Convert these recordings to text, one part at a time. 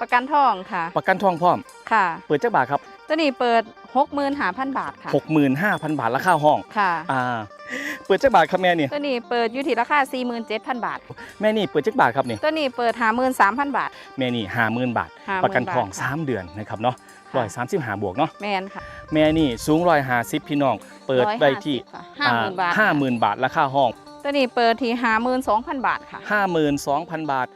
ประกันทองค่ะ ประกันทองพร้อม ค่ะ เปิดจักบาทครับ ตัวนี้เปิดหกหมื่นหาพันบาทค่ะ 65,000 บาทราคาห้อง ค่ะ อ่า เปิดจักบาทครับแม่นี่ ตัวนี้เปิดอยู่ที่ราคาสี่หมื่นเจ็ดพันบาท แม่นี่เปิดจักบาทครับนี่ ตัวนี้เปิดหาหมื่นสามพันบาท แม่นี่50,000 บาท 50,000ประกันทอง บาทค่ะ 3 เดือนนะครับเนาะค่ะร้อยสามสิบห้าบวกเนาะ แมนค่ะแม่นี่สูงร้อยห้าสิบพี่น้อง เปิดได้ที่ห้าหมื่นบาทห้าหมื่นบาทราคาห้อง ตัวนี้เปิดที่หาหมื่นสองพันบาทค่ะห้าหมื่นสองพันบาท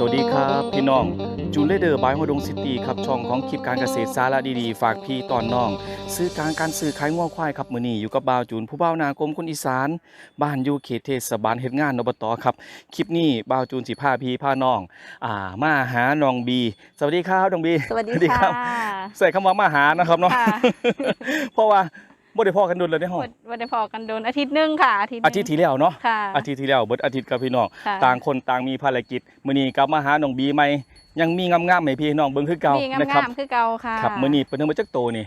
สวัสดีครับ พี่น้องจูเลเดอร์บายฮดงซิตี้ครับช่องของคลิปการเกษตรสาระดีๆ ฝากพี่ตอนน้อง ซื้อการการซื้อขายง้อควายครับมือนี้อยู่กับบ่าวจูนผู้บ่าวนากรมคนอีสาน บ้านอยู่เขตเทศบาลเฮ็ดงานอบตครับคลิปนี้บ่าวจูนสิพาพี่พาน้องอ่ามาหาน้องบี สวัสดีครับน้องบีสวัสดีสวัสดีครัค่ะบใส่คำว่ามาหานะครับเนาะค่ะเพราะว่า บ่ได้พอกันดุลเลยในห้องวันวันได้พอกันโดนอาทิตย์หนึงค่ะอาทิตย์หนึ่งอาทิตย์ที่แล้วเนาะค่ะอาทิตย์ที่แล้วเบิดอาทิตย์กับพี่น้องค่ะต่างคนต่างมีภารกิจมื้อนี้กลับมาหาน้องบีใหม่ยังมีงามๆให้พี่น้องเบิ่งคือเก่ามีงานะครับมๆคือเก่าค่ะครับมื้อนี้เพิ่นเอามาจักโตนี่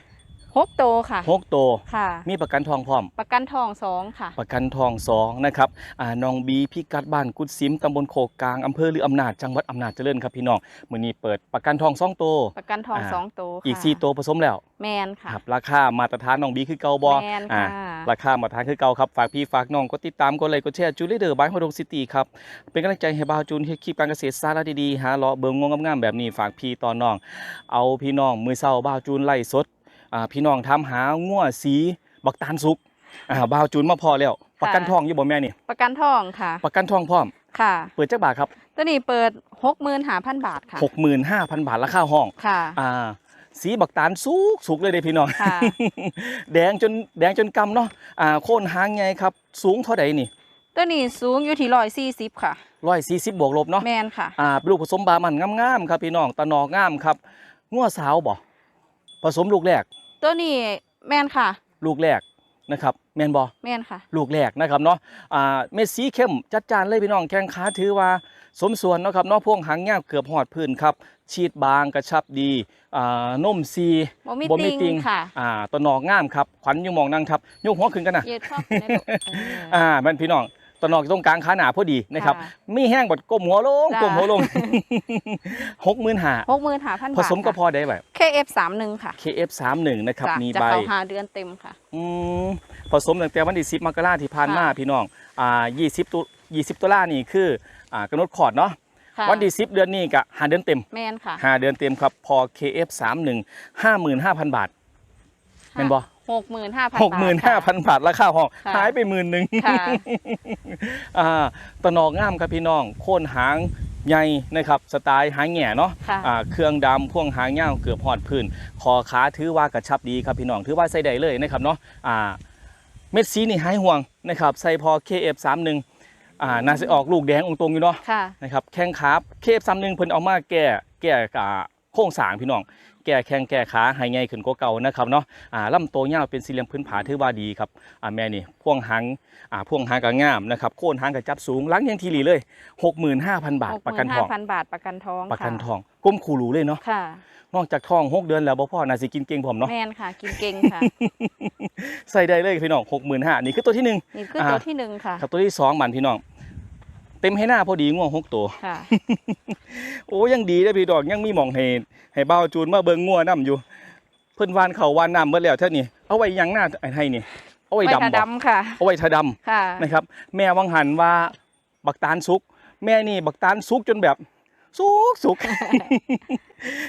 หกโตค่ะหกโตค่ะ มีประกันทองพร้อม ประกันทองสองค่ะ ประกันทองสองนะครับอ่าน้องบีพิกัดบ้านกุดซิมตำบลโคกกลางอำเภอหรืออำนาจจังหวัดอำนาจเจริญครับพี่น้องมื้อนี้เปิดประกันทองสองโตประกันทองอ่า สองโตค่ะอีกสี่โตผสมแล้วแมนค่ะครับราคามาตรฐานน้องบีคือเก่าบ่แมนอ่า ค่ะ ราคามาทางคือเก่าครับ ฝากพี่ฝากน้องกดติดตามกดไลค์กดแชร์จูเลเดอร์บายฮอดงซิตี้ครับ เป็นกำลังใจให้บ่าวจูนเฮ็ดคลิปการเกษตรสาระดีๆ หาเลาะเบิ่งงงงามๆแบบนี้ ฝากพี่ตอนน้อง เอาพี่น้อง มือเช้าบ่าวจูนไล่สดอ่า พี่น้องถามหางัวสีบักตาลสุกอ่าบ่าวจูนมาพอแล้วประกันทองอยู่บ่แม่นี่ประกันทองค่ะ ประกันทองพร้อมค่ะ เปิดจักบาทครับ ตัวนี้เปิดหกหมื่นหาพันบาทค่ะ65,000บาทราคาห้องค่ะอ่าสีบักตาลสุกสุกเลยเด้พี่น้องค่ะแดงจนแดงจนกำเนาะอ่าโค่นหางใหญ่ครับ สูงเท่าใดนี่ ตัวนี้สูงอยู่ที่ร้อยสี่สิบค่ะ140บวกลบเนาะแมนค่ะอ่าเป็นลูกผสมบามันงามๆครับพี่น้องตะนอกงามครับงัวสาวบ่ผสมลูกแรก ตัวนี้แมนค่ะ ลูกแรกนะครับแม่นบ่แมนค่ะ ลูกแรกนะครับเนาะอ่าเม็ดสีเข้มจัดจานเลยพี่น้องแข้งขาถือว่าสมส่วนเนาะครับเนาะพวงหางยาวเกือบหอดพื้นครับชีดบางกระชับดีอ่านมซีบ่มีบ่ติงค่ะอ่าตะนอกงามครับขวัญอยู่หมองนั่งครับยกหัวขึ้นกันนะยืดชอบในลูกเอออ่าแม่นพี่น้อง ตะนอกตรงกลางขาหนาพอดีนะครับค่ะมีแห้งบดก้มหัวลงจ้าก้มหัวลงหกหมื่นหาหกหมื่นหาพันบาทผสมก็พอได้แบบเคเอฟสามหนึ่งค่ะ KF31 นะครับจ้ะมีจะใบเข้าหาเดือนเต็มค่ะอืมผสมตั้งแต่วันที่10มกราที่ผ่านมาค่ะพี่น้องอ่า20ตุ20ตุลานี่คืออ่ากำหนดขอดเนาะค่ะวันที่10เดือนนี้ก็หาเดือนเต็มแมนค่ะหาเดือนเต็มครับพอ KF31 55,000บาท แม่นบ่หกหมื่นห้าพัน65,000บาทราคาห้องค่ะหายไปหมื่นหนึ่งค่ะอ่าตะนอกงามครับพี่น้องโค่นหางใหญ่นะครับสไตล์หางแหง่เนาะค่ะอ่าเครื่องดำพ่วงหางยาวเกือบหอดพื้นคอขาถือว่ากระชับดีครับพี่น้องถือว่าใส่ได้เลยนะครับเนาะอ่าเม็ดสีนี่หายห่วงนะครับใส่พอ KF31 อ่าน่าจะออกลูกแดงองตรงอยู่เนาะค่ะนะครับแข้งขา KF31 เพิ่นเอามาแก้แก้อ่า โครงสร้างพี่น้องแก้แข้งแก้ขาให้ใหญ่ขึ้นกว่าเก่านะครับเนาะอ่าลำตัวยาวเป็นสี่เหลี่ยมพื้นผาถือว่าดีครับอ่าแม่นี่พ่วงหางอ่าพ่วงหางก็งามนะครับโค่นหางก็จับสูงหลังยังทีหลีเลย 65,000 บาทหกหประกัมื่นนทห้าองพันบาทประกันท้องประกันค่ทองก้มคูรูเลยเนาะค่ะนอกจากทองหกเดือนแล้วบ่พ่อน่าสิกินเก่งผมเนาะแมนค่ะ กินเก่งค่ะ ใส่ได้เลยพี่น้องหกหมื่นห้านี่คือตัวที่หนึ่งนี่คือตัวที่หนึ่งค่ะครับตัวที่สองมันพี่น้อง เต็มให้หน้าพอดีง่วงหกตัวค่ะ โอ้ยังดีนะพี่ดอกยังมีหมองให้ให้เบาจูนมาเบิ่งง่วน้ำอยู่ เพิ่นวานเขาวานน้ำเมื่อแล้วเท่านี้เอาไว้ยังหน้าไอ้ให้นี่เอาไว้ไว้ดำทาบ่ดำค่ะ เอาไว้ทาดค่ะำนะครับ แม่วังหันว่าบักตาลสุก แม่นี่บักตาลสุกจนแบบสุกสุก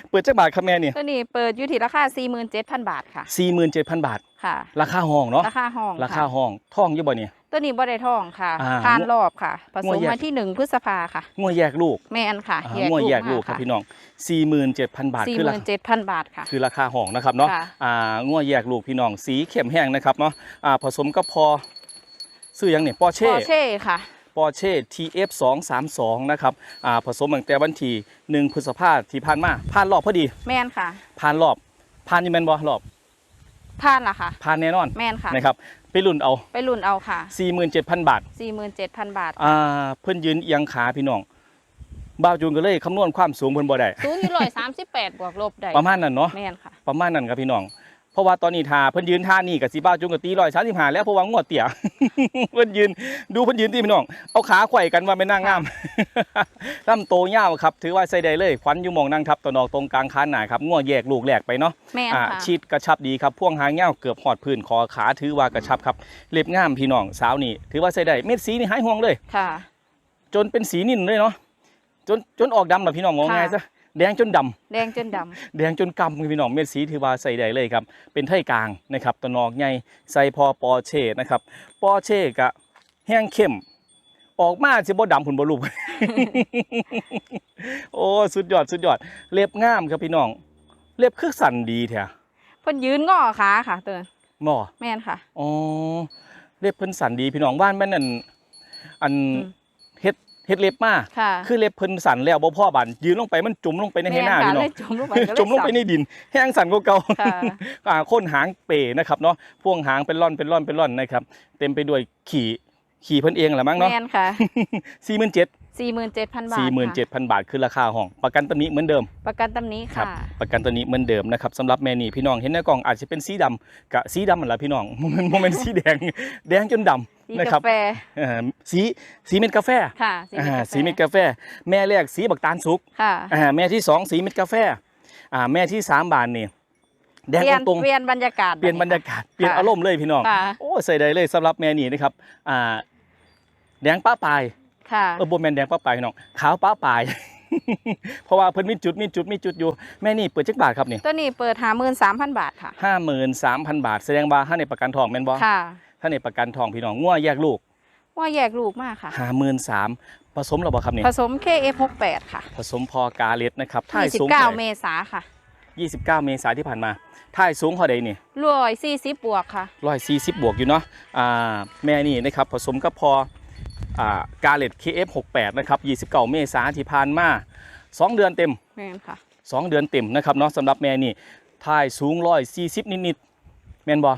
เปิดจักบาทครับแม่นี่ตัวนี้เปิดอยู่ที่ราคาสี่หมื่นเจ็ดพันบาทค่ะสี่หมื่นเจ็ดพันบาทค่ะ ราคาห้องเนาะราคาห้องราคาห้องท่องอยู่บ่เนี่ย ตัวนี้บ่ได้ทองค่ะอ่าผ่านรอบค่ะผงสวมดแยกมาที่หนึ่งพฤษภาค่ะ งัวแยกลูกแมนค่ะอ่างัวแยกลูกครับมาพี่น้อง47,000 บาทสี่คือหรามื่นคาเจ็ดพันบาทค่ะ คือราคาห้องนะครับเนาะค่ะ อ่างัวแยกลูกพี่น้องสีเข้มแห้งนะครับเนาะอ่าผสมกับพอซื้อหยังเนี่ยปอปเช่อเช่ค่ะ ปอเช่ TF 232นะครับอ่าผสมตั้งแต่วันที่1พฤษภาที่ผ่านมาผ่านรอบพอดีแมนค่ะผ่านรอบผ่านอยี่แมนบ่รอบผ่านละค่ะผ่านแน่นอนแมนค่ะนะครับ ไปรุ่นเอา ไปรุ่นเอาค่ะ 47,000 บาทสี่หมื่นเจ็ดพันบาท อ่า เพิ่นยืนเอียงขาพี่น้อง บ่าวจูนก็เลยคำนวณความสูงเพิ่นบ่ได้ สูงอยู่ร้อยสามสิบแปดบวกลบได้ประมาณนั้นเนาะ แมนค่ะ ประมาณนั้นครับพี่น้อง เพราะว่าตอนนี้ทาเพิ่นยืนท่านี่กับสีบ้าจุงกับตีร้อยสามสิบห้าแล้วเพราะว่างวดเตี่ย เพิ่นยืนดูเพิ่นยืนตีพี่น้องเอาขาไขว่กันว่าเป็นนางงาม ลำโตยาวครับ ถือว่าใส่ได้เลยขวัญอยู่หมองนั่งทับตัวนอกตรงกลางคานหนาครับงวแยกลูกแหลกไปเนาะแม่นอ่าค่ะชีดกระชับดีครับพ่วงหางยาวเกือบหอดพื้นคอขาถือว่ากระชับครับเล็บงามพี่น้องสาวนี่ถือว่าใส่ได้เม็ดสีนี่หายห่วงเลย ค่ะ จนเป็นสีนิ่นเลยเนาะจนจนออกดำแบบพี่น้องมองค่ะไงายซะ แดงจนดำแดงจนดำแดงจนกำพี่น้องเม็ดสีถือว่าใส่ได้เลยครับ เป็นไทยกลางนะครับตัวนอกใหญ่ใส่พอปอเช่นะครับ ปอเช่กะแห้งเข้ม ออกมาสิบ่ดำผุนบ่ลูก โอ้สุดยอดสุดยอด เล็บงามครับพี่น้อง เล็บคือสั่นดีแท้เพิ่นยืนงอขาค่ะตัวนั้นหมอแม่นค่ะ อ๋อเล็บเพิ่นสั่นดีพี่น้องบ้านแม่นอันอันอืม เฮ็ดเฮ็ดเล็บมาค่ะ คือเล็บเพิ่นสั่นแล้วบ่พ่อบันยืนลงไปมันจุ่มลงไปในให้หน้าแม่พี่น้องค่ะเลยจมลงไปก็เยจมลงไปในดินแห้งสั่นกว่าเก่า ค่ะ อ่าโคนหางเป๋นะครับเนาะพ่วงหางเป็นร่อนเป็นร่อนเป็นร่อนนะครับ เต็มไปด้วยขี่ขี่เพิ่นเองแหละมั้งเนาะแม่นค่ะสี่หมื่นเจ็ด47,000 บาทสี่หมื่นเจ็ดค่ะพันบาทคือราคาห้อง ประกันตำหนี้เหมือนเดิม ประกันตำหนี้ครับ ค่ะ ประกันตัวนี้เหมือนเดิมนะครับสำหรับแม่นี่พี่น้องเห็นในกล่องอาจจะเป็นสีดำกับสีดำนั่นแหละพี่น้อง มันโมเมนสีแดง แดงจนดำ สีนะครับกาแฟเอ่อสีสีเม็ดกาแฟค่ะสีอ่าเม็ดกาแฟสีเม็ดกาแฟ แม่แรกสีบักตาลสุกค่ะอ่าแม่ที่สองสีเม็ดกาแฟอ่าแม่ที่สามบานนี่แดงเปลี่ยนตรงเปลี่ยนบรรยากาศ เปลี่ยนบรรยากาศเปลี่ยนอารมณ์เลยพี่น้องค่ะ โอ้ใส่ได้เลยสำหรับแม่นี่นะครับอ่าแดงป้าปลายค่ะ เออบ่แม่นแดงป้าปลายพี่น้องขาวป้าปลาย เพราะว่าเพิ่นมีจุดมีจุดมีจุดอยู่แม่นี่เปิดจักบาทครับนี่ตัวนี้เปิด53,000บาทค่ะ ห้าหมื่นสามพันบาท แสดงว่าถ้าในประกันทองแม่นบ่ค่ะ ถ้าในประกันทองพี่น้องงัวแยกลูกว่าแยกลูกมากค่ะห้าหมื่นสามผสมแล้วบ่ครับนี่ผสม KF68 ค่ะ ผสมพอกาเลสนะครับท่ายสูง29 เมษาค่ะยี่สิบเก้าเมษายนที่ผ่านมาท่ายสูงเท่าใดนี่รวย40บวกค่ะร้อยสี่สิบบวกอยู่เนาะอ่าแม่นี่นะครับผสมกับพออ่ากาเลส KF68 นะครับยี่สิบเก้าเมษายนที่ผ่านมาสองเดือนเต็มแม่นค่ะสองเดือนเต็มนะครับเนาะสำหรับแม่นี่ท่ายสูงร้อยสี่สิบนิดๆแม่นบ่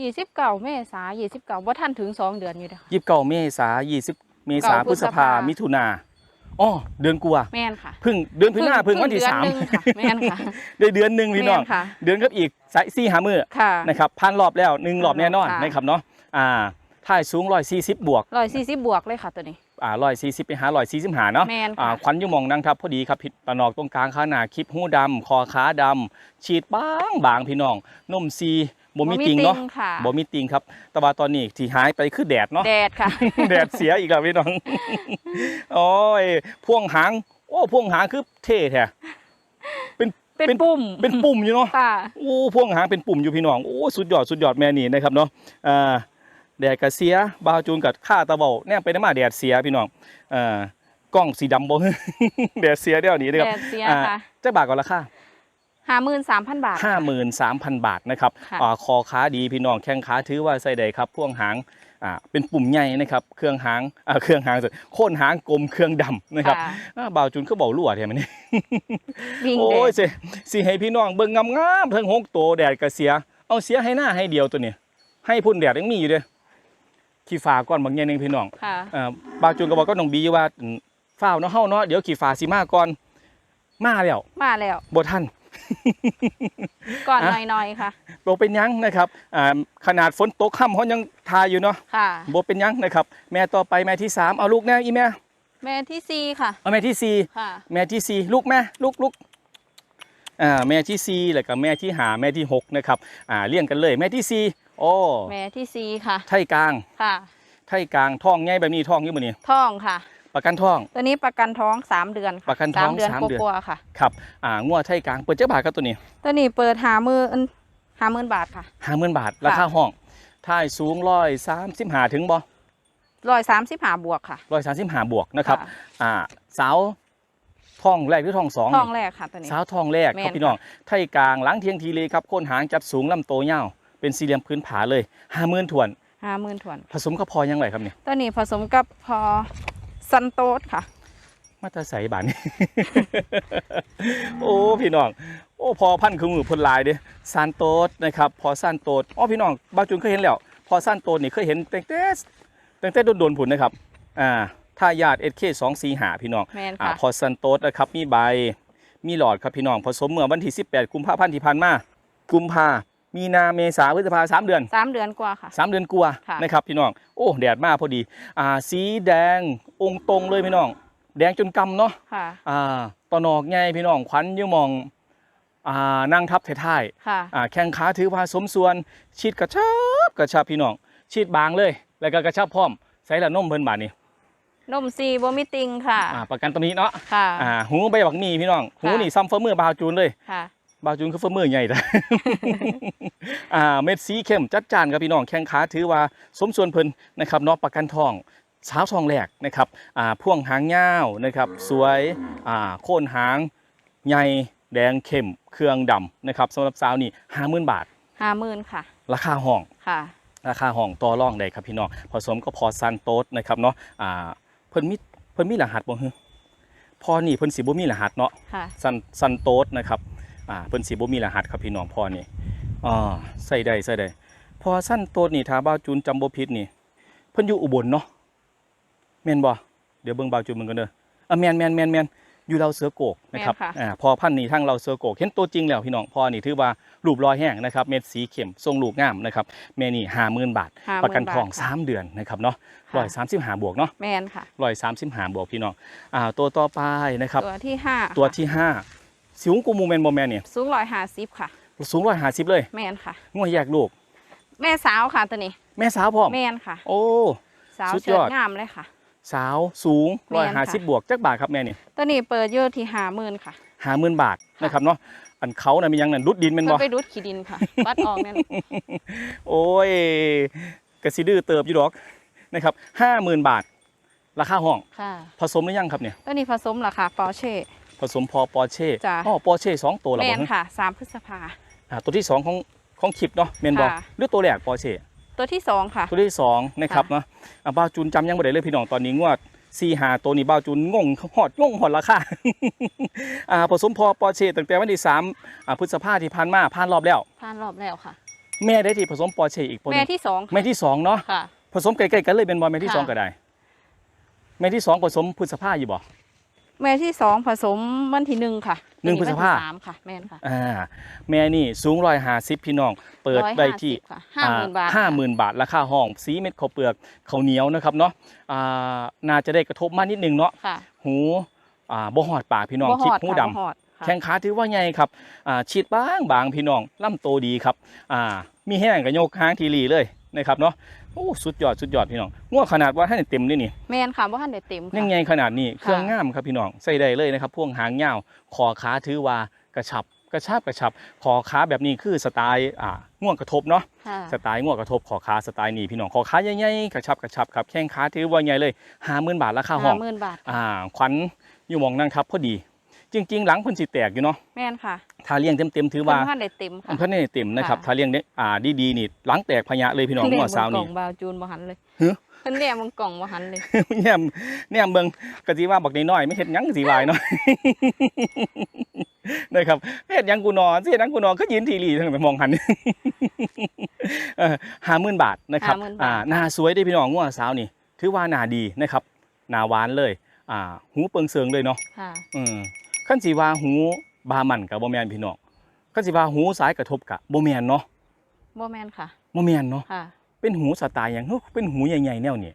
29เมษา29บ่ทันถึง2เดือนอยู่เด้อค่ะยี่สิบเก้าเมษายนยี่สิบเมษายนเก้าพฤษภาพฤษภามิมิถุนาอ๋อเดือนกัวาแม่นค่ะ เพึ่งเดือนพฤษภาเพึ่งวันที่เดือสามหนึ่งค่ะแม่นค่ะ ได้เดือนหนึ่งพี่น้อง แม่ค่ะ เดือนกับอีกสายสี่หามือค่ะ นะครับพันรอบแล้วหนึ่งรอบแน่นอนค่ะ นะครับเนาะอ่าท่ายสูงร้อยสี่สิบบวก140บวกเลยค่ะตัวนี้ อ่าร้อยสี่สิบไปหาร้อยสี่สิบหาเนาะแม่นอ่าค่ะขวัญอยูหมองนั่งทับพอดีครับผิดตะนอกตรงกลางขาหนาคลิปหูดำคอขาดำฉีดบางบางพี่น้องนมซี บ่มีติงเนาะค่ะบ่มีติงครับ แต่ว่าตอนนี้ที่หายไปคือแดดเนาะแดดค่ะ แดดเสียอีกแล้วพี่น้องโอ้ยพ่วงหาง โอ้พ่วงหางคือเท่แท้เป็นเป็นปุ่มเป็นปุ่มอยู่เนาะค่ะโอ้พ่วงหางเป็นปุ่มอยู่พี่น้องโอ้สุดยอดสุดยอดแม่นี่นะครับเนาะอ่าแดดกระเสียบาวจูนกับข้าตะเบาแนบไปน้ำมาแดดเสียพี่น้องอ่ากล้องสีดำบ่แดดเสียเดี๋ยวนี้นะครับแดดเสียอ่าค่ะเจ้าบาทก่อนราคา53,000บาท ห้าหมื่นสามพันบาทนะครับค่ะอ่าคอขาดีพี่น้องแข้งขาถือว่าใส่ใดครับพ่วงหางอ่าเป็นปุ่มใหญ่นะครับเครื่องหางอ่าเครื่องหางสุดโค่นหางกลมเครื่องดำนะครับค่ะอ่าบ่าวจุนก็เบาลั่วแท้มันนี่วิ่งโอ้แดยดสิสิให้พี่น้องเบิ่งงามๆทั้งหกตัวแดดกระเสีย เอาเสียให้หน้าให้เดียวตัวนี้ให้พุ่นแดดยังมีอยู่เด้อขี้ฟ้าก่อนบางอย่างหนึงพี่น้องค่ะอ่าบ่าวจุนก็บอกก็น้องบีว่าอืมฟ้าวเนาะเฮาเนาะเดี๋ยวขี้ฟ้าสิมาก่อนมาแล้วมาแล้วบ่ทัน ก่อนอะหน่อยๆค่ะบ่เป็นหยังนะครับอ่าขนาดฝนตกค่ำเขายังทายอยู่เนาะค่ะบ่เป็นหยังนะครับ แม่ต่อไปแม่ที่สามเอาลูกแน่อีแม่แม่ที่สี่ค่ะเอาแม่ที่สี่ค่ะแม่ที่สี่ลูกแม่ลูกลูกอ่าแม่ที่สี่แล้วก็แม่ที่หาแม่ที่หกนะครับอ่าเลี้ยงกันเลยแม่ที่สี่โอ้แม่ที่สี่ค่ะไทยกลางค่ะไทยกลางท้องใหญ่แบบนี้ท้องอยู่บ่นี่ท้องค่ะ ประกันท้อง ตัวนี้ประกันท้องสามเดือนค่ประกันท้องสามเดือนสามเดือน กว่าๆค่ะ ครับอ่างัวไทยกลางเปิดเจ้าบาทครับตัวนี้ตัวนี้เปิดหามือหาหมื่นบาทค่ะ ห้าหมื่นบาทราคาห้องท้ายสูงร้อยสามสิบหาถึงบ่ร้อยสามสิบหาบวกค่ะร้อยสามสิบหาบวกนะครับค่ะอ่าสาวท้องแรกหรือท้องสองท้อนี่งแรกค่ะตัวนี้ สาวทองแรกแม่นครับพี่น้อง ไทยกลางหลังเทียงทีเลยครับโคนหางจับสูงลำโตเงาวเป็นสี่เหลี่ยมพื้นผาเลยห้าหมื่นถวนหาหมื่นถวน ผสมกับพอยังไงครับเนี่ยตัวนี้ผสมกับพอ ซันโตสค่ะ มาตราใสบานนี้โอ้พี่น้อง โอ้พอพันธุ์คือมือพลลายเด้ซานโตสนะครับ พอซานโตสอ๋อพี่น้องบางจุนเคยเห็นแล้ว พอซานโตสนี่เคยเห็นตั้งแต่ตั้งแต่โดนๆผุนนะครับ อ่าถ้ายาดเอสเคสองสี่หาพี่น้องแมนอ่าค่ะพอซันโตสนะครับมีใบ มีหลอดครับพี่น้องผสมเมื่อวันที่ 18 กุมภาพันธ์ที่ผ่านมา กุมภา มีนาเมษาพฤษภาสามเดือนสามเดือนกว่าค่ะ สามเดือนกลัวาค่ะ นะครับพี่น้องโอ้แดดมากพอดีอ่าสีแดงองค์ตรงเลยพี่น้อง แดงจนกำเนาะค่ะ อ่าตอนออกไงพี่น้องขวัญอยืมองอ่านั่งทับท้ายค่ะ ๆอ่าแข้งขาถือว่าสมส่วนชีดกระชับกระชับพี่น้องชีดบางเลย แล้วก็กระชับพร้อมใส่ละนมเพิ่นบาดนี้นมซีบ่มีติงค่ะ อ่าประกันตรงนี้เนาะค่ะ อ่าหูใบบักมีพี่น้องหูค่ะนี่ซ้ำเฟอร์เมอร์บาวจูนเลย ค่ะ บาวจูนคือเฟอร์เมอร์ใหญ่แต่อ่าเม็ดสีเข้มจัดจานครับพี่น้องแข้งขาถือว่าสมส่วนเพิ่นนะครับเนาะประกันทองสาวทองแหลกนะครับอ่าพ่วงหางยาวนะครับสวยอ่าโค่นหางใหญ่แดงเข้มเครื่องดำนะครับสำหรับสาวนี่ห้าหมื่นบาทห้าหมื่นค่ะ ราคาห้องค่ะ ราคาห้องต่อรองได้ครับพี่น้องผสมก็พอซันโตสนะครับเนาะอ่าเพิ่นมีเพิ่นมีรหัสบ่ฮึพอนี่เพิ่นสิบ่มีรหัสเนาะค่ะซันซันโตสนะครับ อ่าเพิ่นสิบ่มีรหัสครับพี่น้องพอนี่อ่าใส่ได้ใส่ได้พอซันโตสนี่ถ้าบ่าวจูนจำบ่ผิดนี่ เพิ่นอยู่อุบลเนาะแม่นบ่เดี๋ยวเบิ่งบ่าวจูนมันกันเด้ออะแม่นแม่นแม่นแม่นอยู่เราเสือโกกนะครับแม่นค่ะอ่าพอพันธุ์นี่ทั้งเราเสือโกกเห็นตัวจริงแล้วพี่น้องพอนี่ถือว่ารูปรอยแห้งนะครับ เม็ดสีเข้มทรงลูกงามนะครับแม่นี่50,000บาทห้าหประมื่กันนบาททองค่ะ3เดือนนะครับเนาะค่ะร้อยสามสิบห้าบวกเนาะแมนค่ะร้อยสามสิบห้าบวกพี่น้องอ่าตัวต่อไปนะครับ ตัวที่ห้าตัวค่ะที่ห้า สิวกูมูแมนบอแมนเนี่ยสูงร้อยห้าสิบค่ะ สูงร้อยห้าสิบเลย แมนค่ะง่วยแยกลูก แม่สาวค่ะตัวนี้ แม่สาวพร้อมแมนค่ะ โอ้ สาวสุดเชิยดอดงามเลยค่ะ สาวสูงแม่ร้อยนห้าค่ะ สิบบวกจักบาทครับแม่เนี่ยตัวนี้เปิดเยอะที่ห้าหมื่นค่ะห้าหมื่นบาทนะครับเนาะอันเขาน่ะมีหยังนั่นรุดดินแม่นเพิ่บ่นไปรุดขี้ดินค่ะ วัดออกนั่นโอ้ยกระซิดื้อเติบอยู่ดอกนะครับห้าหมื่นบาท ราคาห้อง ค่ะ ผสมหรือยังครับเนี่ย ตัวนี้ผสมราคาปอร์เช่ ผสมพอปอร์เช่จ้ะ อ๋อปอร์เช่สองตัวแล้วแมบ่นฮะค่ะสามพฤษภา อ่าตัวที่สองของของคลิปเนาะแม่นบ่ค่ะ หรือตัวแรกปอร์เช่ ตัวที่สองค่ะ ตัวที่สองนะครับเนาะอะบ้าวจูนจำยังบ่ได้เลยพี่น้องตอนนี้งวดซีหาตัวนี้บ้าวจูนงงหอดงงหอดราคา อ่าผสมพอปอร์เช่ตั้งแต่วันที่สามอ่าพฤษภาที่ผ่านมาผ่านรอบแล้ว ผ่านรอบแล้วค่ะ แม่ได้ที่ผสมปอร์เช่อีกคนหแม่นึ่งที่สองค่ะแม่ที่สองเนาะค่ะ ผสมใกล้ๆกันเลยเป็นบอลแม่ที่ค่ะ สองก็ได้ แม่ที่สองผสมพฤษภาอยู่บ่ แม่ที่สองผสมวันที่หนึ่งค่ะหนึ่งพฤษภาตัวนี้วันที่สามค่ะ แม่นค่ะอ่าแม่นี่สูงร้อยหาสิบพี่น้อง เปิดได้ที่150ค่ะห้าหมื่นบาทห้าหมื่นบาทราคาห้องสีเม็ดข้าวเปลือกข้าวเหนียวนะครับเนาะอ่าน่าจะได้กระทบมากนิดนึงเนาะค่ะหูอ่าบ่หอดปากพี่น้องบ่ฮคิดอดหูค่ะดำบ่ฮอดค่ะ แข้งขาถือว่าใหญ่ครับอ่าฉีดบางบางพี่น้องล่ำโตดีครับอ่ามีแห้งกับโยกค้างทีหลีเลยนะครับเนาะ โอ้สุดยอดสุดยอดพี่น้องง่วงขนาดว่าให้เต็มนี่นี่แม่นค่ะบ่ทันได้เต็มค่ะยังไงขนาดนี้เครื่องค่ะงามครับพี่น้องใส่ได้เลยนะครับพ่วงหางยาวคอขาถือว่ากระชับกระชับกระชับคอขาแบบนี้คือสไตล์อ่าง่วงกระทบเนาะค่ะสไตล์ง่วงกระทบคอขาสไตล์นี้พี่น้องคอขาใหญ่ๆกระชับกระชับครับแข้งขาถือว่าใหญ่เลยห้าหมื่นบาทราคาห้ห้าองหมื่นบาทอ่าขวัญอยู่หมองนั่งครับพอดี จริง ๆ หลังเพิ่นสิแตกอยู่เนาะแม่นค่ะถ้าเลี้ยงเต็มๆถือว่าว่าท่านได้เต็มค่ะเพิ่นได้เต็มนะครับค่ะถ้าเลี้ยงได้อ่าดีๆนี่หลังแตกพญะเลยพี่น้องเพิ่งัวสาวเรียนี่กบนกล่องบาวจูนบ่หันเลยฮะเพิ่นเรียกมึงกล่องบ่หันเลยเนี่ยเนี่ยเบิ่งก็สิว่าบักน้อยๆไม่เฮ็ดหยังก็สิวายเนาะนะครับเฮ็ดหยังกูนอนสิเฮ็ดหยังกูนอนก็ยืนทีหลีทั้งไปมองหันเออ50,000บาทนะครับ50,000อ่าหน้าสวยเด้พี่น้องงัวสาวนี่ถือว่าหน้าดีนะครับหน้าหวานเลยอ่าหูเปิงเซิงเลยเนาะค่ะอืม คันสิว่าหูบามันกับบ่แม่นพี่น้องคันสิว่าหูสายกระทบกะบ่แม่นเนาะบ่แม่นค่ะบ่แม่นเนาะค่ะ เป็นหูสไตล์หยังเฮ้ยเป็นหูใหญ่ๆแนวนี้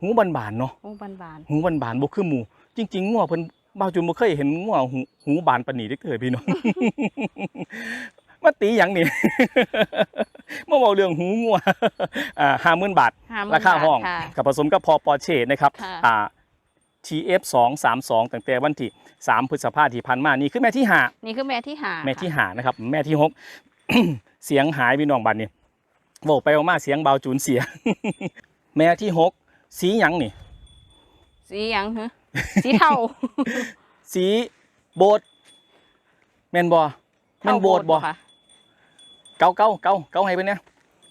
หูบานๆเนาะหูบานบานหูบานๆบ่คือหมู่จริงๆงัวเพิ่นบ่าวจุนบ่เคยเห็นงัวหูหูบานปานนี้เด้อเถิดพี่น้องมาตีหยังนี่มาเว้าเรื่องหูงัวอ่า50,000บาทห้าหมื่นราคาห้องบทค่ะกับผสมกับพอปอร์เช่นะครับค่ะอ่า TF 2 3 2ตั้งแต่วันที่3พฤษภาคมที่ผ่านมานี่คือแม่ที่ห้านี่คือแม่ที่หาแม่ที่ค่ะหานะครับ แม่ที่หก เสียงหายพี่น้องบัดนี้บอกไปว่ามาเสียงเบาจูนเสีย แม่ที่หกสีหยังนี่ สีหยังฮะสีเทาสีโบดแม่นบ่แม่นโบดบ่ค่ะเกาเกาเกาเกาให้เพิ่นเนี่ย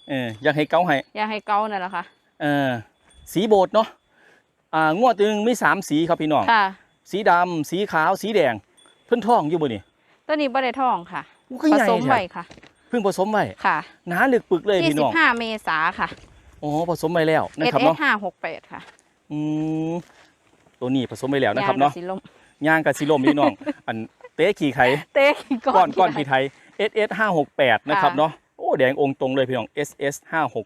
เอออยากให้เกาให้อยากให้เกานั่นแหละค่ะเออสีโบดเนาะ อ่างวดตึงมีสามสีครับพี่น้อง ค่ะ สีดำสีขาวสีแดง เพิ่นท้องอยู่บ่นี่ตัวนี้บ่ได้ท้องค่ะ อู้คือผใหญ่สมแท้ไว้ค่ะ เพิ่งผสมไว้ค่ะหนาลึกปึกเลยพี่น้อง25เมษาค่ะ อ๋อผสมไว้แล้วนะครับ SS เนาะ568 ค่ะอืมตัวนี้ผสมไปแล้วนะครับเนาะยงกับสีลมย่างกับซิลมพี่น้อง อันเตะขี่ไข่เตะก่ก้ออนนก้อนพี่ไทย SS 568นะครับค่ะเนาะ โอ้แดงองค์ตรงเลยพี่น้อง SS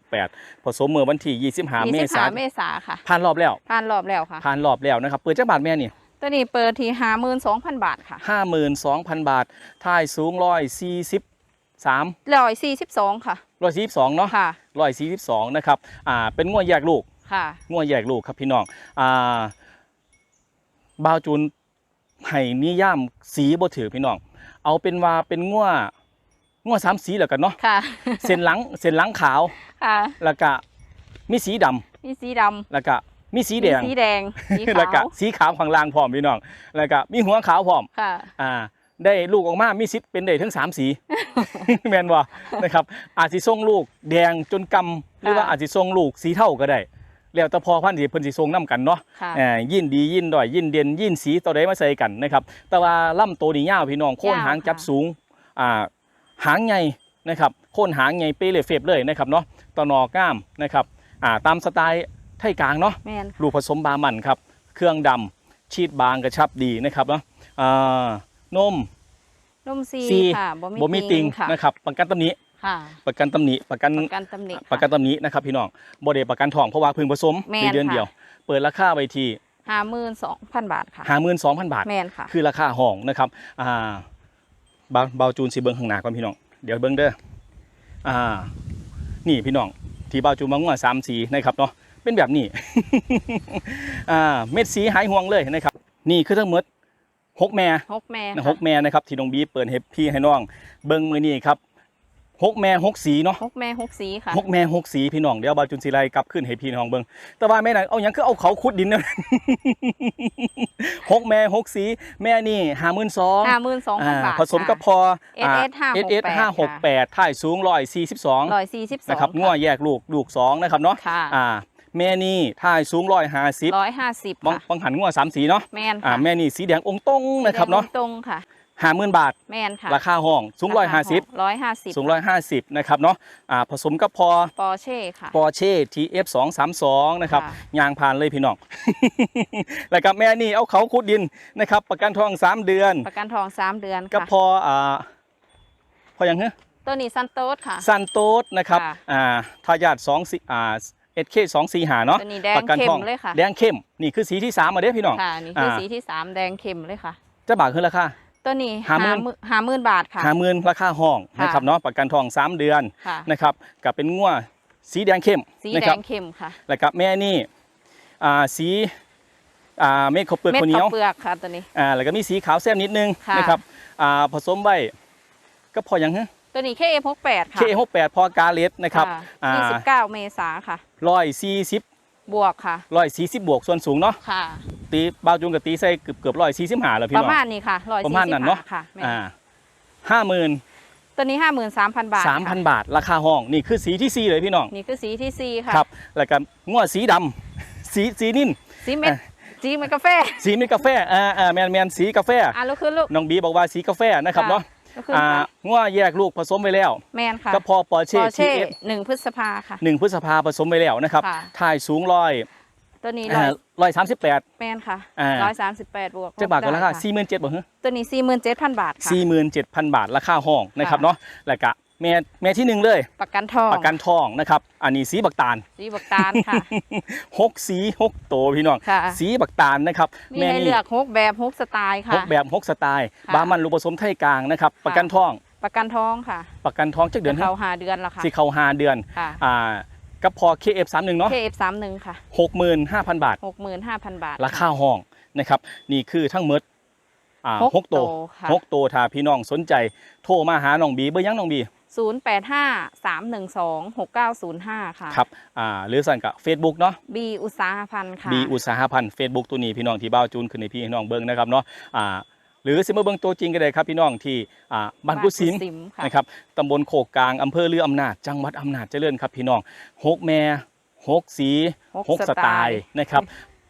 568ผสมเมื่อวันที่25เมษายน25เมษาค่ะผ่านรอบแล้วผ่านรอบแล้วค่ะผ่านรอบแล้วนะครับเปิดจักบาทแม่นี่ตัวนี้เปิดที่52,000 บาทค่ะ 52,000 บาทท่ายสูง143 142ค่ะ142เนาะค่ะ142นะครับอ่าเป็นงวแยกลูกค่ะงวแยกลูกครับพี่น้องอ่าบาวจูนให้นิย่ามสีบ่ถือพี่น้อง เอาเป็นว่าเป็นงวง วสามสีแล้วกันเนาะค่ะ เส้นหลังเส้นหลังขาว ค่ะ แล้วก็มีสีดำมีสีดำแล้วก็มีสีแดง มีสีแดง สีแล้วก็ขาว สีขาวข้างล่างพร้อมพี่น้อง แล้วก็มีหัวขาวพร้อม ค่ะ อ่า ได้ลูกออกมา มีสิทธิ์เป็นได้ทั้งสามสี แม่นบ่นะครับ อาจสิส่งลูกแดงจนกำหรือว่าอาจสิส่งลูกสีเท่าก็ได้ แล้วแต่พอพันธุ์ที่เพิ่นสิส่งนํกันเนาะ ค่ะ เอ่อยินดียินด้อยยินเด่นยินสีตัวใดมาใส่กันนะครับแต่ว่าลำตัวนี่ยาวพี่น้องโค่นยาวหางจับค่ะสูงอ่า หางใหญ่นะครับโค่นหางใหญ่เปเลยเฟบเลยนะครับเนาะตอนอก้ามนะครับอ่าตามสไตล์ไทยกลางเนาะแม่นค่ะลูกผสมบามันครับ เครื่องดำชีดบางกระชับดีนะครับเนาะอ่านมนมซีซีค่ะบ่มีติงค่ะนะครับประกันตำหนิค่ะ ประกันตำหนิประกันประกันตำหนิประกันตำหนินะครับพี่น้องบ่ได้ประกันทองเพราะว่าเพึ่งผสมแม่นในเดือนค่ะเดียว เปิดราคาไว้ที่ห้าหมื่นสองพันบาทค่ะ52,000บาทแม่นค่ะคือราคาห้องนะครับอ่าเบาเบาจูนสิเบิ้งข้างหน้าก่อนพี่น้องเดี๋ยวเบิ้งเด้ออ่า นี่พี่น้องที่เบาจูนมาง่วสามสีนะครับเนาะเป็นแบบนี้อ่าเม็ดสีหายห่วงเลยนะครับ นี่คือทั้งหมดหกแม่หกแม่นะค่ะหกแม่นะครับที่น้องบีเปิดให้พี่ให้น้อง เบิ้งมือนี้ครับ หกแม่หกสีเนาะหกแม่หกสีค่ะหกแม่หกสีพี่น้องเดี๋ยวบาจุนสีไลกลับขึ้นให้พี่น้องเบิ่งแต่ว่าแม่น่ะเอาหยังคือเอาเขาขุดดินเนี่ยหกแม่หกสีแม่นี่ห้าหมื่นสองห้าหมื่นสองพันบาทผสมกับพอ SS เอสเอสห้าหกแปดถ่ายสูงร้อยสี่สิบสองร้อยสี่สิบสองนะครับง่วแยกลูกลูกสองนะครับเนาะค่ะอ่าแม่นี่ถ่ายสูงร้อยห้าสิบร้อยห้าสิบบังค่ะบังหันง่วสามสีเนาะแม่นอ่าค่ะแม่นี่สีแดงองค์ตรงนะครับเนาะตรงค่ะ ห้าหมื่นบาท แม่นค่ะราคาห้องสูงร้อยห้าสิบร้อยห้าสิบสูงร้อยห้าสิบนะครับเนาะอ่าผสมกับพอปอร์เช่ค่ะปอร์เช่ TF 2 3 2นะครับค่ะยางผ่านเลยพี่น้องแล้วกับแม่นี่เอาเขาขุดดินนะครับประกันทอง3เดือน ประกันทองสามเดือนก็ค่ะพออ่าพออย่างเงี้ยตัวนี้ซันโตสค่ะซันโตสนะครับค่ะอ่าทายาท2สีอ่า SK 2 4หาเนาะตัวนี้แดงประกันเข้ทมองเลยค่ะแดงเข้มนี่คือสีที่3มาเด้อพี่น้องค่ะนี่คืออาสีที่สามแดงเข้มเลยค่ะจะบาทขึ้นราคา ตัวนี้ห้าหมื่นห้าหมื่นบาทค่ะหาหมื่นราคาห้องค่ะนะครับเนาะประกันทอง3เดือนค่ะนะครับกับเป็นงัวสีแดงเข้มสีนะแดครับงเข้มค่ะแล้วกับแม่นี่อ่าสีอ่าเม็ดข้าวเปลือกเม็ดข้าวเหนีข้ายววเปลือกค่ะตัวนี้อ่าแล้วก็มีสีขาวแซมนิดนึงค่ะนะครับอ่าผสมไว้ก็พออย่างฮะตัวนี้เคเอพกแปดค่ะเคหกแปดพอกาเลสนะครับอ่ายี่สิบเก้าเมษาค่ะร้อยสี่สิ บบวกค่ะร้อยสี่สิบบวกส่วนสูงเนาะค่ะ ตีบาวจุงกับตีใส่เกือบเกือบร้อยสี่สิบห้าแล้วพี่ปน้อระงมาณนี้ค่ะร้อยประสี่มาณสินั้บนเนอะค่ะแม่อ่าห้าหมื่นตัวนี้ห้าหมื่นสามพันบาทสามพันค่ะบาท ราคาห้องนี่คือสีที่สี่เลยพี่น้องนี่คือสีที่สี่ค่ะครับแล้วก็งวดสีดำสีสีนิ่นสีเม็ดอะสีเม็ดกาแฟ สีเม็ดกาแฟอ่าอ่าแมนแมนสีกาแฟอะลูกคือลูกน้องบีบอกว่าสีกาแฟนะครับเนาะ ก็คืออ่าค่ะงวดแยกลูกผสมไปแล้ว แมนค่ะก็พอปอร์ปเช่อร์ทีเช่เอฟหนึ่งพฤษภาค่ะ หนึ่งพฤษภาผสมไปแล้วนะครับค่ะ ถ่ายสูงร้อยตัวนี้ร้อยร้อยสามสิบแปด แมนค่ะอ่า ร้อยสามสิบแปดบวกจะบาทกันราคาได้ะสี่หมื่นเจ็ดบ่ฮะ ตัวนี้สี่หมื่นเจ็ดพันบาทค่ะ สี่หมื่นเจ็ดพันบาทราคาห้องนะครับค่ะ เนาะแล้วก็ แม่แม่ที่หนึ่งเลยประกันทองประกันทองนะครับ อันนี้สีบักตาล สีบักตาลค่ะหกสีหกโตพี่น้องค่ะสีบักตาลนะครับมีแม่ให้นี่เลือกหกแบบหกสไตล์หค่ะกแบบหกสไตล์ค่ะบามันลูกผสมไทยกลางนะครับ ประกันทอง ประกันทองค่ะ ประกันทองจักเดือนเขาหาเดือนละค่ะสีเขาหาเดือนค่ะอ่ากับพอ KF31 เนาะ KF สามหนึ่งค่ะหกหมื่นห้าพันบาทหกหมื่นห้าพันบาท ราคาห้องนะครับ นี่คือทั้งหมดอ่าหกโตค่ะหกโตถ้าพี่น้องสนใจ โทรมาหาน้องบีเบอร์ยังน้องบี ศูนย์แปดห้าสามหนึ่งสองหกเก้าศูนย์ห้าค่ะ ครับอ่าหรือสั่นกับ Facebook เนาะ บีอุตสาหพันธ์ค่ะ บีอุตสาหพันธ์ Facebook ตัวนี้พี่น้องที่บ้าวจูนขึ้นในพี่ให้น้องเบิ้งนะครับเนาะอ่าหรือสิมาเบิ้งตัวจริงก็ได้ครับพี่น้องที่อ่าบ้านกุศิมบ้มค่ะ นะครับตำบลโคกกลางอำเภอเรืออำนาจจังหวัดอำนาจเจริญครับพี่น้องหกแม่หกสีหกสไตล์นะครับ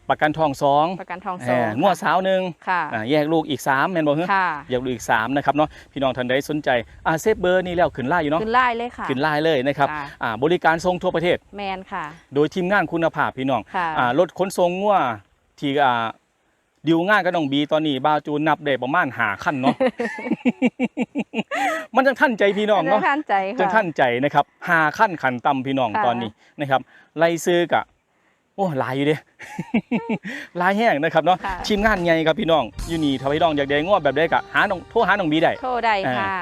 ประกันทองสองประกันทองแหสองมงวดสาวหนึ่งค่ะอ่าแยกลูกอีก3แม่นบ่ฮะค่ะแยกลูกอีก3นะครับเนาะพี่น้องท่านใดสนใจอ่าเซฟเบอร์นี่แล้วขึ้นไล่อยู่เนาะขึ้นไล่เลยค่ะขึ้นไล่เลยนะครับค่ะอ่าบริการส่งทั่วประเทศแมนค่ะ โดยทีมงานคุณภาพพี่น้องค่ะอ่ารถขนส่งงัวที่อ่าดิวงานกับน้องบีตอนนี้บาวจูนนับได้ประมาณหาขั้นเนาะ มันจังท่านใจพี่น้องเนาะท่านใจค่ะจังท่านใจนะครับหาขั้นขันต่ำพี่น้องค่ะตอนนี้นะครับไล่ซื้อกะโอ้หลายอยู่เด้หลายแห้งนะครับเนาะค่ะทีมงานใหญ่ครับพี่น้องอยู่นี่ถ้าพี่น้องอยากได้งวแบบได้กะหาน้องโทรหาน้องบีได้โทรได้ค่ะ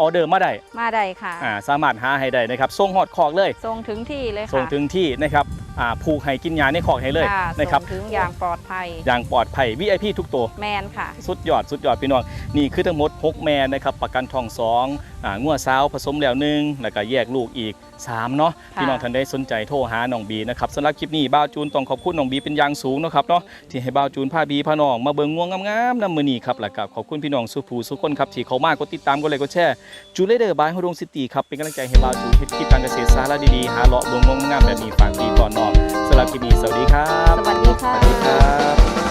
ออเดอร์มาได้มาได้ค่ะอ่าสามารถหาให้ได้นะครับส่งฮอดคอกเลย ส่งถึงที่เลยค่ะ ส่งถึงที่นะครับอ่า ผูกให้กินยาในคอกให้เลยค่ะนะครับส่งถึงอย่างปลอดภัยอย่างปลอดภัย VIP ทุกตัวแมนค่ะ สุดยอดสุดยอดพี่น้องนี่คือทั้งหมด 6 แม่นะครับประกันทอง2อ่างัวสาวผสมแล้วหนึ่งแล้วก็แยกลูกอีก3เนาะค่ะพี่น้องท่านใดสนใจโทรหาน้องบีนะครับสำหรับคลิปนี้บ้าวจูนต้องขอบคุณน้องบีเป็นอย่างสูงเนาะครับเนาะที่ให้บ้าวจูนพาบีพาน้องมาเบิ่งง่วงงามๆนำมือนี้ครับแล้วก็ขอบคุณพี่น้องสุภูสุคนครับที่เขามากดติดตามกดไลค์กดแชร์จูเลเดอร์บายฮดงซิตี้ครับเป็นกำลังใจให้บ้าวจูนเฮ็ดคลิปการเกษตรสาระดีๆหาเลาะเบิ่งง่วงงามแบบนี้ฝากพี่ต่อน้องสำหรับคลิปนี้สวัสดีครับ สวัสดีสค่ะวัสดีครับ